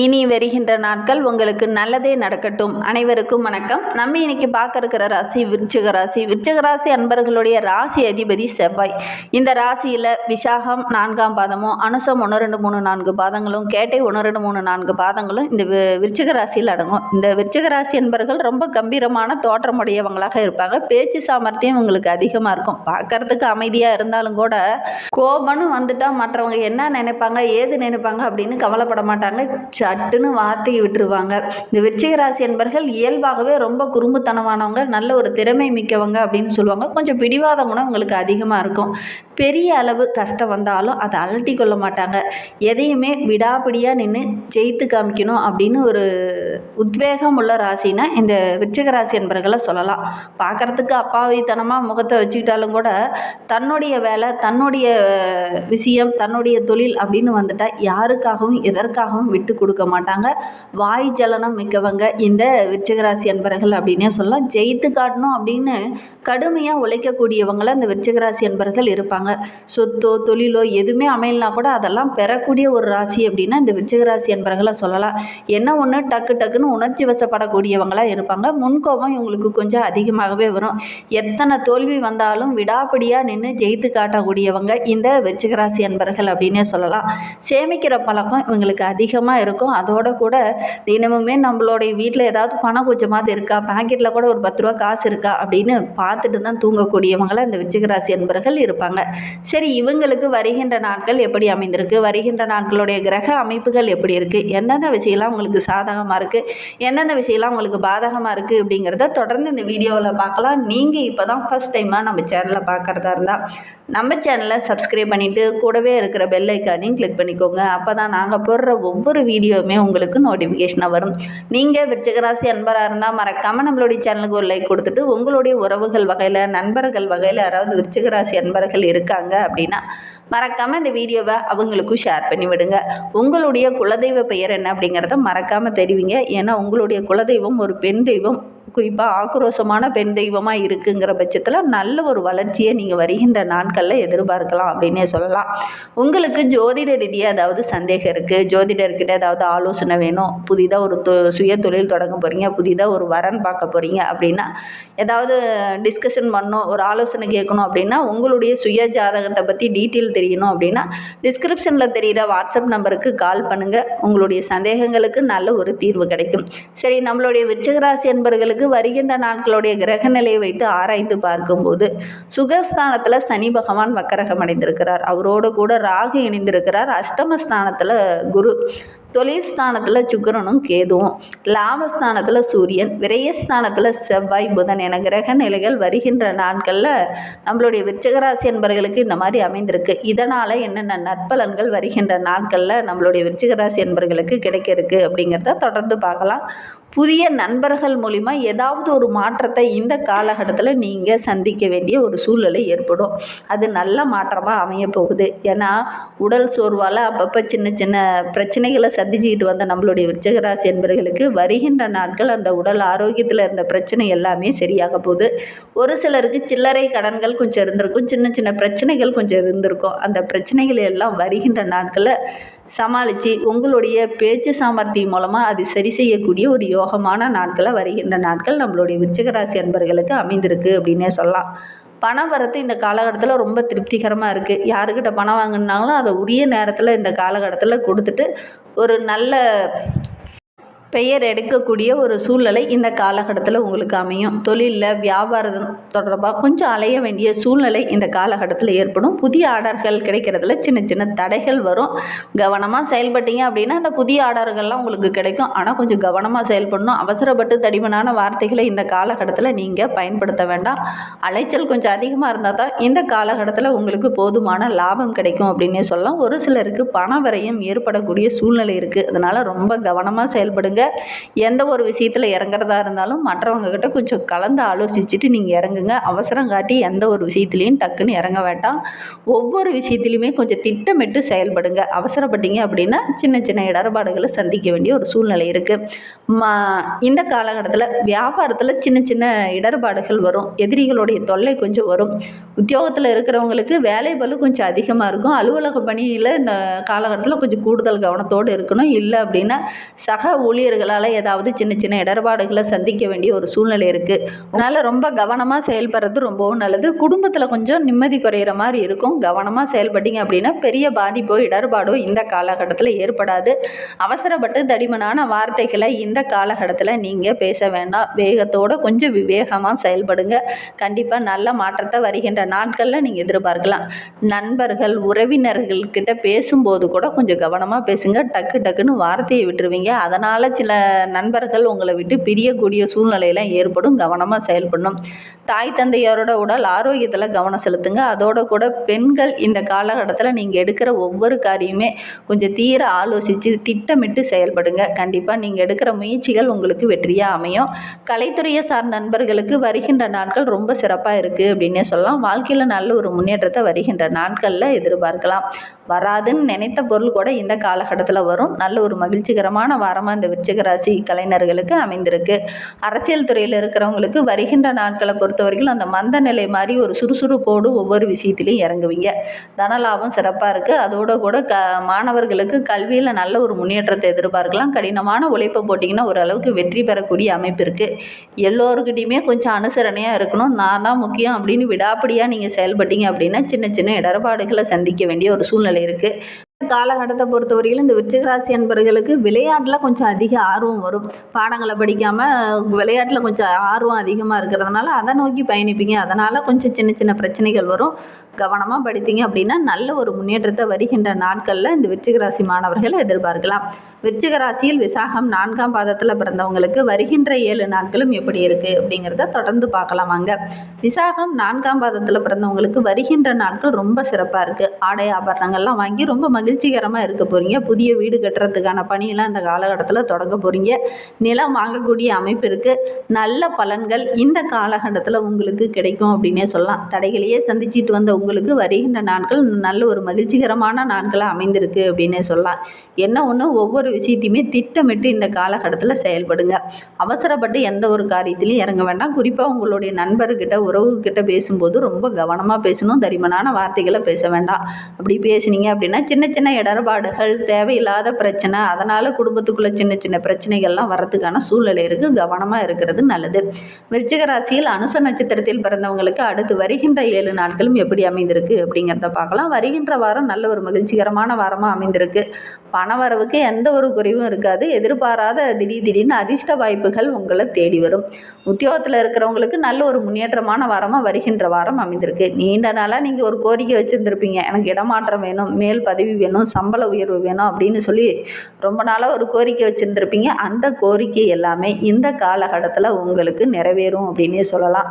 இனி வருகின்ற நாட்கள் உங்களுக்கு நல்லதே நடக்கட்டும். அனைவருக்கும் வணக்கம். நம்ம இன்னைக்கு பார்க்க இருக்கிற ராசி விருச்சிக ராசி. விருச்சிக ராசி அன்பர்களுடைய ராசி அதிபதி செவ்வாய். இந்த ராசியில் விசாகம் நான்காம் பாதமும் அனுசம் ஒன்று ரெண்டு மூணு நான்கு பாதங்களும் கேட்டை ஒன்று ரெண்டு மூணு நான்கு பாதங்களும் இந்த விருச்சிக ராசியில் அடங்கும். இந்த விருச்சிக ராசி அன்பர்கள் ரொம்ப கம்பீரமான தோற்றமுடையவங்களாக இருப்பாங்க. பேச்சு சாமர்த்தியம் உங்களுக்கு அதிகமாக இருக்கும். பார்க்கறதுக்கு அமைதியாக இருந்தாலும் கூட கோபம்னு வந்துட்டால் மற்றவங்க என்ன நினைப்பாங்க ஏது நினைப்பாங்க அப்படின்னு கவலைப்பட மாட்டாங்க. சட்டுன்னு வார்த்தையை விட்டுருவாங்க. இந்த விருச்சிக ராசி என்பர்கள் இயல்பாகவே ரொம்ப குறும்புத்தனமானவங்க நல்ல ஒரு திறமை மிக்கவங்க அப்படின்னு சொல்லுவாங்க. கொஞ்சம் பிடிவாத குணம் உங்களுக்கு அதிகமாக இருக்கும். பெரிய அளவு கஷ்டம் வந்தாலும் அதை அலட்டி கொள்ள மாட்டாங்க. எதையுமே விடாபிடியாக நின்று ஜெயித்து காமிக்கணும் அப்படின்னு ஒரு உத்வேகம் உள்ள ராசினா இந்த விருச்சிக ராசி என்பர்களை சொல்லலாம். பார்க்குறதுக்கு அப்பாவித்தனமாக முகத்தை வச்சுக்கிட்டாலும் கூட தன்னுடைய வேலை தன்னுடைய விஷயம் தன்னுடைய தொழில் அப்படின்னு வந்துட்டால் யாருக்காகவும் எதற்காகவும் விட்டு கொடுக்க மாட்டாங்க. வாய் ஜலனம் மிக்கவங்க இந்த விருச்சிகராசி என்பர்கள் அப்படின்னே சொல்லலாம். ஜெயித்து காட்டணும் அப்படின்னு கடுமையாக உழைக்கக்கூடியவங்களை இந்த விருச்சிகராசி அன்பர்கள் இருப்பாங்க. சொத்தோ தொழிலோ எதுவுமே அமையலனா கூட அதெல்லாம் பெறக்கூடிய ஒரு ராசி அப்படின்னா இந்த விருச்சிகராசி என்பவர்களை சொல்லலாம். என்ன ஒன்று டக்கு டக்குன்னு உணர்ச்சி வசப்படக்கூடியவங்களாக இருப்பாங்க. முன்கோபம் இவங்களுக்கு கொஞ்சம் அதிகமாகவே வரும். எத்தனை தோல்வி வந்தாலும் விடாபடியாக நின்று ஜெயித்து காட்டக்கூடியவங்க இந்த விருச்சிகராசி அன்பர்கள் அப்படின்னே சொல்லலாம். சேமிக்கிற பழக்கம் இவங்களுக்கு அதிகமாக இருக்கும். அதோட கூட தினமுமே நம்மளுடைய வீட்டில் ஏதாவது பணம் கொஞ்சமாவது இருக்கா? பாக்கெட்டில் கூட ஒரு பத்து ரூபா காசு இருக்கா? அப்படின்னு பார்த்துட்டு தான் தூங்கக்கூடியவங்களாக இந்த விருச்சிகராசி என்பர்கள் இருப்பாங்க. சரி இவங்களுக்கு வருகின்ற நாட்கள் எப்படி அமைந்திருக்கு? வருகின்ற நாட்களுடைய கிரக அமைப்புகள் எப்படி இருக்குது எந்தெந்த விஷயம்லாம் உங்களுக்கு சாதகமாக இருக்குது எந்தெந்த விஷயம்லாம் உங்களுக்கு பாதகமாக இருக்குது அப்படிங்கிறத தொடர்ந்து இந்த வீடியோவில் பார்க்கலாம். நீங்கள் இப்போ தான் ஃபஸ்ட் டைமாக நம்ம சேனலை பார்க்குறதா இருந்தால் நம்ம சேனலை சப்ஸ்கிரைப் பண்ணிவிட்டு கூடவே இருக்கிற பெல் ஐக்கானையும் கிளிக் பண்ணிக்கோங்க. அப்போ தான் நாங்கள் போடுற ஒவ்வொரு வீடியோவுமே உங்களுக்கு நோட்டிஃபிகேஷனாக வரும். நீங்கள் விருச்சகராசி அன்பராக இருந்தால் மறக்காமல் நம்மளுடைய சேனலுக்கு ஒரு லைக் கொடுத்துட்டு உங்களுடைய உறவுகள் வகையில் நண்பர்கள் வகையில் யாராவது விருச்சகராசி அன்பர்கள் இருக்காங்க அப்படின்னா மறக்காமல் இந்த வீடியோவை அவங்களுக்கும் ஷேர் பண்ணி விடுங்க. உங்களுடைய குலதெய்வ பெயர் என்ன அப்படிங்கிறத மறக்காமல் தெரிவிங்க. ஏன்னா உங்களுடைய குலதெய்வம் ஒரு பெண் தெய்வம். குறிப்பாக ஆக்ரோஷமான பெண் தெய்வமாக இருக்குங்கிற பட்சத்தில் நல்ல ஒரு வளர்ச்சியை நீங்கள் வருகின்ற நாட்களில் எதிர்பார்க்கலாம் அப்படின்னே சொல்லலாம். உங்களுக்கு ஜோதிட ரீதியாக ஏதாவது சந்தேகம் இருக்குது ஜோதிடர்கிட்ட ஏதாவது ஆலோசனை வேணும்? புதிதாக ஒரு தொ சுய தொழில் தொடங்க போகிறீங்க புதிதாக ஒரு வரன் பார்க்க போகிறீங்க அப்படின்னா ஏதாவது டிஸ்கஷன் பண்ணணும் ஒரு ஆலோசனை கேட்கணும் அப்படின்னா உங்களுடைய சுய ஜாதகத்தை பற்றி டீட்டெயில் தெரியணும் அப்படின்னா டிஸ்கிரிப்ஷனில் தெரிகிற வாட்ஸ்அப் நம்பருக்கு கால் பண்ணுங்கள் உங்களுடைய சந்தேகங்களுக்கு நல்ல ஒரு தீர்வு கிடைக்கும். சரி நம்மளுடைய விருச்சிகராசி என்பர்களுக்கு வருகின்ற நாட்களுடைய கிரக நிலையை வைத்து ஆராய்ந்து பார்க்கும்போது சுகஸ்தானத்தில் சனி பகவான் வக்கரகம் அடைந்திருக்கிறார் அவரோடு கூட ராகு இணைந்திருக்கிறார். அஷ்டமஸ்தானத்தில் குரு தொழில் ஸ்தானத்தில் சுக்கிரனும் கேதுவும் லாபஸ்தானத்தில் சூரியன் விரயஸ்தானத்தில் செவ்வாய் புதன் என கிரக நிலைகள் வருகின்ற நாட்களில் நம்மளுடைய விருச்சகராசி என்பர்களுக்கு இந்த மாதிரி அமைந்திருக்கு. இதனால் என்னென்ன நற்பலன்கள் வருகின்ற நாட்களில் நம்மளுடைய விருச்சகராசி என்பர்களுக்கு கிடைக்க இருக்கு அப்படிங்கிறத தொடர்ந்து பார்க்கலாம். புதிய நண்பர்கள் மூலிமா ஏதாவது ஒரு மாற்றத்தை இந்த காலகட்டத்தில் நீங்கள் சந்திக்க வேண்டிய ஒரு சூழ்நிலை ஏற்படும். அது நல்ல மாற்றமாக அமைய போகுது. ஏன்னா உடல் சோர்வால் அப்பப்போ சின்ன சின்ன பிரச்சனைகளை சந்திச்சுக்கிட்டு வந்த நம்மளுடைய விருச்சகராசி என்பர்களுக்கு வருகின்ற நாட்கள் அந்த உடல் ஆரோக்கியத்தில் இருந்த பிரச்சனை எல்லாமே சரியாக போகுது. ஒரு சிலருக்கு சில்லறை கடன்கள் கொஞ்சம் இருந்திருக்கும். சின்ன சின்ன பிரச்சனைகள் கொஞ்சம் இருந்திருக்கும். அந்த பிரச்சனைகள் எல்லாம் வருகின்ற நாட்களில் சமாளித்து உங்களுடைய பேச்சு சாமர்த்தியம் மூலமாக அது சரி செய்யக்கூடிய ஒரு யோகமான நாட்களை வருகின்ற நாட்கள் நம்மளுடைய விருச்சிகராசி அன்பர்களுக்கு அமைந்திருக்கு அப்படின்னே சொல்லலாம். பணம் வரத்து இந்த காலகட்டத்தில் ரொம்ப திருப்திகரமாக இருக்குது யாருக்கிட்ட பணம் வாங்கினாலும் அதை உரிய நேரத்தில் இந்த காலகட்டத்தில் கொடுத்துட்டு ஒரு நல்ல பெயர் எடுக்கக்கூடிய ஒரு சூழ்நிலை இந்த காலகட்டத்தில் உங்களுக்கு அமையும். தொழிலில் வியாபாரம் தொடர்பாக கொஞ்சம் அலைய வேண்டிய சூழ்நிலை இந்த காலகட்டத்தில் ஏற்படும். புதிய ஆர்டர்கள் கிடைக்கிறதுல சின்ன சின்ன தடைகள் வரும். கவனமாக செயல்பட்டீங்க அப்படின்னா அந்த புதிய ஆர்டர்கள்லாம் உங்களுக்கு கிடைக்கும். ஆனால் கொஞ்சம் கவனமாக செயல்படணும். அவசரப்பட்டு தடிமனான வார்த்தைகளை இந்த காலகட்டத்தில் நீங்கள் பயன்படுத்த வேண்டாம். அலைச்சல் கொஞ்சம் அதிகமாக இருந்தால் தான் இந்த காலகட்டத்தில் உங்களுக்கு போதுமான லாபம் கிடைக்கும் அப்படின்னே சொல்லலாம். ஒரு சிலருக்கு பண விரயம் ஏற்படக்கூடிய சூழ்நிலை இருக்குது அதனால் ரொம்ப கவனமாக செயல்படுங்க. எந்த ஒரு விஷயத்தில் இறங்குறதா இருந்தாலும் மற்றவங்கக்கிட்ட கொஞ்சம் கலந்து ஆலோசிச்சுட்டு நீங்கள் இறங்குங்க. அவசரம் காட்டி எந்த ஒரு விஷயத்துலையும் டக்குன்னு இறங்க வேண்டாம். ஒவ்வொரு விஷயத்துலையுமே கொஞ்சம் திட்டமிட்டு செயல்படுங்க. அவசரப்பட்டீங்க அப்படின்னா சின்ன சின்ன இடர்பாடுகளை சந்திக்க வேண்டிய ஒரு சூழ்நிலை இருக்குது மா இந்த காலகட்டத்தில் வியாபாரத்தில் சின்ன சின்ன இடர்பாடுகள் வரும். எதிரிகளுடைய தொல்லை கொஞ்சம் வரும். உத்தியோகத்தில் இருக்கிறவங்களுக்கு வேலை பலு கொஞ்சம் அதிகமாக இருக்கும். அலுவலக பணியில் இந்த காலகட்டத்தில் கொஞ்சம் கூடுதல் கவனத்தோடு இருக்கணும். இல்லை அப்படின்னா சக ஊழியர் ஊழியர்களால் ஏதாவது சின்ன சின்ன இடர்பாடுகளை சந்திக்க வேண்டிய ஒரு சூழ்நிலை இருக்குது அதனால் ரொம்ப கவனமாக செயல்படுறது ரொம்பவும் நல்லது. குடும்பத்தில் கொஞ்சம் நிம்மதி குறையிற மாதிரி இருக்கும். கவனமாக செயல்பட்டீங்க அப்படின்னா பெரிய பாதிப்போ இடர்பாடோ இந்த காலகட்டத்தில் ஏற்படாது. அவசரப்பட்டு தடிமனான வார்த்தைகளை இந்த காலகட்டத்தில் நீங்கள் பேச வேண்டாம். வேகத்தோடு கொஞ்சம் விவேகமாக செயல்படுங்க. கண்டிப்பாக நல்ல மாற்றத்தை வருகின்ற நாட்களில் நீங்கள் எதிர்பார்க்கலாம். நண்பர்கள் உறவினர்கள் கிட்ட பேசும்போது கூட கொஞ்சம் கவனமாக பேசுங்க. டக்கு டக்குன்னு வார்த்தையை விட்டுருவீங்க. அதனால் சில நண்பர்கள் உங்களை விட்டு பிரியக்கூடிய சூழ்நிலையெல்லாம் ஏற்படும் கவனமாக செயல்படணும். தாய் தந்தையாரோட உடல் ஆரோக்கியத்தில் கவனம் செலுத்துங்க. அதோட கூட பெண்கள் இந்த காலகட்டத்தில் நீங்கள் எடுக்கிற ஒவ்வொரு காரியமே கொஞ்சம் தீர ஆலோசித்து திட்டமிட்டு செயல்படுங்க. கண்டிப்பாக நீங்கள் எடுக்கிற முயற்சிகள் உங்களுக்கு வெற்றியாக அமையும். கலைத்துறையை சார்ந்த நண்பர்களுக்கு வருகின்ற நாட்கள் ரொம்ப சிறப்பாக இருக்குது அப்படின்னே சொல்லலாம். வாழ்க்கையில் நல்ல ஒரு முன்னேற்றத்தை வருகின்ற நாட்களில் எதிர்பார்க்கலாம். வராதுன்னு நினைத்த பொருள் கூட இந்த காலகட்டத்தில் வரும். நல்ல ஒரு மகிழ்ச்சிகரமான வாரமாக இந்த விருச்சிக ராசி கலைஞர்களுக்கு அமைந்திருக்கு. அரசியல் துறையில் இருக்கிறவங்களுக்கு வருகின்ற நாட்களை பொறுத்த வரைக்கும் அந்த மந்த நிலை மாதிரி ஒரு சுறுசுறுப்போடு ஒவ்வொரு விஷயத்திலையும் இறங்குவீங்க. தனலாபம் சிறப்பாக இருக்குது அதோட கூட க மாணவர்களுக்கு கல்வியில் நல்ல ஒரு முன்னேற்றத்தை எதிர்பார்க்கலாம். கடினமான உழைப்பை போட்டிங்கன்னா ஓரளவுக்கு வெற்றி பெறக்கூடிய அமைப்பு இருக்குது எல்லோருக்கிட்டையுமே கொஞ்சம் அனுசரணையாக இருக்கணும். நான் தான் முக்கியம் அப்படின்னு விடாப்படியாக நீங்கள் செயல்பட்டீங்க அப்படின்னா சின்ன சின்ன இடர்பாடுகளை சந்திக்க வேண்டிய ஒரு சூழ்நிலை இருக்குது காலகட்டத்தை பொறுத்த வரையிலும் இந்த விருச்சிகராசி அன்பர்களுக்கு விளையாட்டில் கொஞ்சம் அதிக ஆர்வம் வரும். பாடங்களை படிக்காமல் விளையாட்டில் கொஞ்சம் ஆர்வம் அதிகமாக இருக்கிறதுனால அதை நோக்கி பயணிப்பீங்க. அதனால் கொஞ்சம் சின்ன சின்ன பிரச்சனைகள் வரும். கவனமாக படித்தீங்க அப்படின்னா நல்ல ஒரு முன்னேற்றத்தை வருகின்ற நாட்களில் இந்த விருச்சிகராசி மாணவர்களை எதிர்பார்க்கலாம். விருச்சிகராசியில் விசாகம் நான்காம் பாதத்தில் பிறந்தவங்களுக்கு வருகின்ற ஏழு நாட்களும் எப்படி இருக்குது அப்படிங்கிறத தொடர்ந்து பார்க்கலாம் வாங்க. விசாகம் நான்காம் பாதத்தில் பிறந்தவங்களுக்கு வருகின்ற நாட்கள் ரொம்ப சிறப்பாக இருக்குது ஆடை ஆபரணங்கள்லாம் வாங்கி ரொம்ப மகிழ்ச்சிகரமாக இருக்க போகிறீங்க புதிய வீடு கட்டுறதுக்கான பணியெல்லாம் இந்த காலகட்டத்தில் தொடங்க போகிறீங்க நிலம் வாங்கக்கூடிய அமைப்பு இருக்குது நல்ல பலன்கள் இந்த காலகட்டத்தில் உங்களுக்கு கிடைக்கும் அப்படின்னே சொல்லலாம். தடைகளையே சந்திச்சிட்டு வந்த உங்களுக்கு வருகின்ற நாட்கள் நல்ல ஒரு மகிழ்ச்சிகரமான நாட்களாக அமைந்திருக்கு அப்படின்னே சொல்லலாம். என்ன ஒன்று ஒவ்வொரு விஷயத்தையுமே திட்டமிட்டு இந்த காலகட்டத்தில் செயல்படுங்க. அவசரப்பட்டு எந்த ஒரு காரியத்திலையும் இறங்க வேண்டாம். குறிப்பாக உங்களுடைய நண்பர்கிட்ட உறவுகிட்ட பேசும்போது ரொம்ப கவனமாக பேசணும். தரிமனான வார்த்தைகளை பேச வேண்டாம். அப்படி பேசுனீங்க அப்படின்னா சின்ன சின்ன இடர்பாடுகள் தேவையில்லாத பிரச்சனை அதனால் குடும்பத்துக்குள்ளே சின்ன சின்ன பிரச்சனைகள்லாம் வர்றதுக்கான சூழ்நிலை இருக்குது கவனமாக இருக்கிறது நல்லது. விருச்சிக ராசியில் அனுச நட்சத்திரத்தில் பிறந்தவங்களுக்கு அடுத்து வருகின்ற ஏழு நாட்களும் எப்படி அமைந்திருக்கு அப்படிங்கிறத பார்க்கலாம். வருகின்ற வாரம் நல்ல ஒரு மகிழ்ச்சிகரமான வாரமாக அமைந்திருக்கு. பணவரவுக்கு எந்த ஒரு குறைவும் இருக்காது. எதிர்பாராத திடீர் திடீர்னு அதிர்ஷ்ட வாய்ப்புகள் உங்களை தேடி வரும். உத்தியோகத்தில் இருக்கிறவங்களுக்கு நல்ல ஒரு முன்னேற்றமான வாரமாக வருகின்ற வாரம் அமைந்திருக்கு. நீண்ட நாளாக நீங்கள் ஒரு கோரிக்கை வச்சுருந்துருப்பீங்க. எனக்கு இடமாற்றம் வேணும் மேல் பதவி வேணும் சம்பள உயர்வு வேணும் அப்படின்னு சொல்லி ரொம்ப நாளாக ஒரு கோரிக்கை வச்சுருந்துருப்பீங்க. அந்த கோரிக்கை எல்லாமே இந்த காலகட்டத்தில் உங்களுக்கு நிறைவேறும் அப்படின்னே சொல்லலாம்.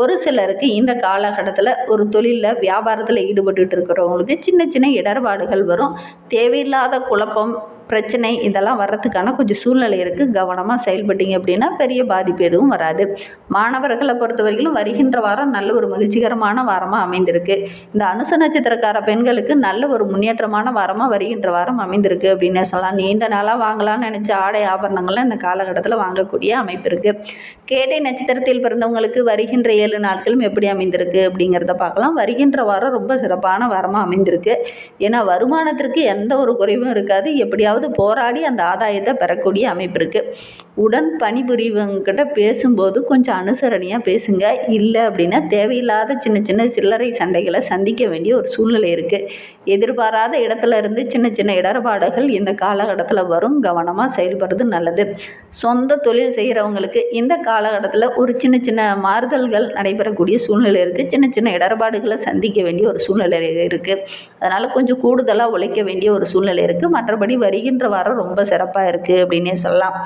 ஒரு சிலருக்கு இந்த காலகட்டத்தில் ஒரு தொழிலில் வியாபாரத்தில் ஈடுபட்டுட்டு இருக்கிறவங்களுக்கு சின்ன சின்ன இடர்பாடுகள் வரும். தேவையில்லாத குழப்பம் பிரச்சனை இதெல்லாம் வர்றதுக்கான கொஞ்சம் சூழ்நிலை இருக்குது கவனமாக செயல்பட்டீங்க அப்படின்னா பெரிய பாதிப்பு எதுவும் வராது. மாணவர்களை பொறுத்த வரைக்கும் வருகின்ற வாரம் நல்ல ஒரு மகிழ்ச்சிகரமான வாரமாக அமைந்திருக்கு. இந்த அனுச நட்சத்திரக்கார பெண்களுக்கு நல்ல ஒரு முன்னேற்றமான வாரமாக வருகின்ற வாரம் அமைந்திருக்கு அப்படின்னு சொல்லலாம். நீண்ட நாளாக வாங்கலாம்னு நினச்ச ஆடை ஆபரணங்கள்லாம் இந்த காலகட்டத்தில் வாங்கக்கூடிய அமைப்பு இருக்குது கேட்டை நட்சத்திரத்தில் பிறந்தவங்களுக்கு வருகின்ற ஏழு நாட்களும் எப்படி அமைந்திருக்கு அப்படிங்கிறத பார்க்கலாம். வருகின்ற வாரம் ரொம்ப சிறப்பான வாரமாக அமைந்திருக்கு. ஏன்னா வருமானத்திற்கு எந்த ஒரு குறைவும் இருக்காது. எப்படியாவது போராடி அந்த ஆதாயத்தை பெறக்கூடிய அமைப்பு இருக்குது உடன் பணிபுரிவங்கிட்ட பேசும்போது கொஞ்சம் அனுசரணையாக பேசுங்க. இல்லை அப்படின்னா தேவையில்லாத சின்ன சின்ன சில்லறை சண்டைகளை சந்திக்க வேண்டிய ஒரு சூழ்நிலை இருக்குது எதிர்பாராத இடத்துல இருந்து சின்ன சின்ன இடர்பாடுகள் இந்த காலகட்டத்தில் வரும். கவனமாக செயல்படுறது நல்லது. சொந்த தொழில் செய்கிறவங்களுக்கு இந்த காலகட்டத்தில் ஒரு சின்ன சின்ன மாறுதல்கள் நடைபெறக்கூடிய சூழ்நிலை இருக்குது சின்ன சின்ன இடர்பாடுகளை சந்திக்க வேண்டிய ஒரு சூழ்நிலை இருக்குது அதனால் கொஞ்சம் கூடுதலாக உழைக்க வேண்டிய ஒரு சூழ்நிலை இருக்குது மற்றபடி வரி வருகின்ற வாரம் ரொம்ப சிறப்பாக இருக்குது அப்படின்னே சொல்லலாம்.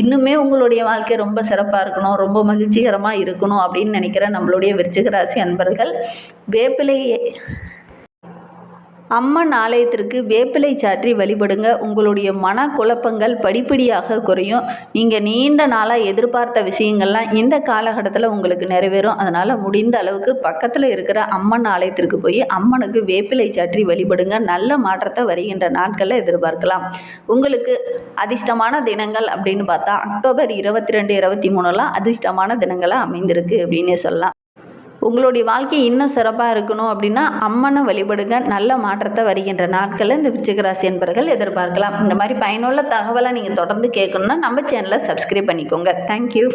இன்னுமே உங்களுடைய வாழ்க்கை ரொம்ப சிறப்பாக இருக்கணும் ரொம்ப மகிழ்ச்சிகரமாக இருக்கணும் அப்படின்னு நினைக்கிற நம்மளுடைய விருச்சிக ராசி அன்பர்கள் வேப்பிலையை அம்மன் ஆலயத்திற்கு வேப்பிலை சாற்றி வழிபடுங்க. உங்களுடைய மன குழப்பங்கள் படிப்படியாக குறையும். நீங்கள் நீண்ட நாளாக எதிர்பார்த்த விஷயங்கள்லாம் இந்த காலகட்டத்தில் உங்களுக்கு நிறைவேறும். அதனால் முடிந்த அளவுக்கு பக்கத்தில் இருக்கிற அம்மன் ஆலயத்திற்கு போய் அம்மனுக்கு வேப்பிலை சாற்றி வழிபடுங்க. நல்ல மாற்றத்தை வருகின்ற நாட்களில் எதிர்பார்க்கலாம். உங்களுக்கு அதிர்ஷ்டமான தினங்கள் அப்படின்னு பார்த்தா அக்டோபர் இருபத்தி ரெண்டு இருபத்தி மூணுலாம் அதிர்ஷ்டமான தினங்களாக அமைந்திருக்கு அப்படின்னே சொல்லலாம். உங்களுடைய வாழ்க்கை இன்னும் சிறப்பாக இருக்கணும் அப்படின்னா அம்மனை வழிபடுங்க. நல்ல மாற்றத்தை வருகின்ற நாட்களில் இந்த விச்சகராசி என்பர்கள் எதிர்பார்க்கலாம். இந்த மாதிரி பயனுள்ள தகவலை நீங்கள் தொடர்ந்து கேட்கணுன்னா நம்ம சேனலை சப்ஸ்கிரைப் பண்ணிக்கோங்க. தேங்க்யூ